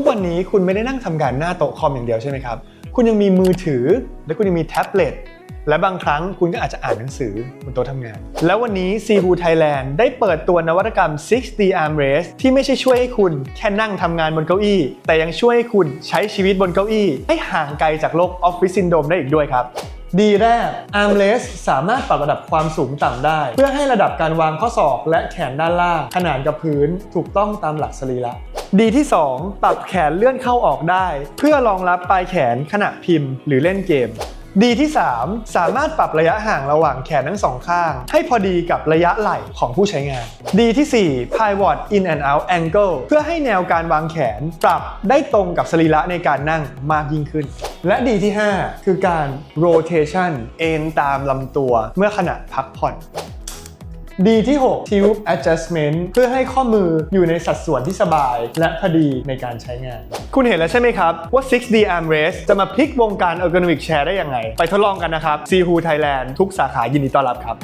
ทุกวันนี้คุณไม่ได้นั่งทำงานหน้าโต๊ะคอมอย่างเดียวใช่ไหมครับ คุณยังมีมือถือ และคุณยังมีแท็บเล็ตและบางครั้งคุณก็อาจจะอ่านหนังสือบนโต๊ะทำงาน แล้ววันนี้ c ี o Thailand ได้เปิดตัวนวัตกรรม 6D Armrest ที่ไม่ใช่ช่วยให้คุณแค่นั่งทำงานบนเก้าอี้ แต่ยังช่วยให้คุณใช้ชีวิตบนเก้าอี้ ให้ห่างไกลจากโลกออฟฟิศซินโดมได้อีกด้วยครับ ดีแรก Armrest สามารถปรับระดับความสูงต่ำได้ เพื่อให้ระดับการวางข้อศอกและแขนด้านล่างขนานกับพื้นถูกต้องตามหลักสรีระ ดีที่ 2 ปรับแขนเลื่อนเข้าออกได้ เพื่อรองรับปลายแขนขณะพิมพ์หรือเล่นเกม ดีที่ 3 สามารถปรับระยะห่างระหว่างแขนทั้งสองข้าง ให้พอดีกับระยะไหล่ของผู้ใช้งาน ดีที่ 4 Pivot In and Out Angle เพื่อให้แนวการวางแขนปรับได้ตรงกับสรีระในการนั่งมากยิ่งขึ้น และดีที่ 5 คือการ rotation เอนตามลำตัวเมื่อขณะพักผ่อน ดีที่ 6 Tube Adjustment เพื่อให้ข้อมืออยู่ในสัดส่วนที่สบาย และพอดีในการใช้งาน คุณเห็นแล้วใช่ไหมครับ ว่า 6D Armrest จะมาพลิกวงการ ergonomic chair ได้ยังไง ไปทดลองกันนะครับ c h o Thailand ทุกสาขายินดีต้อนรับครับ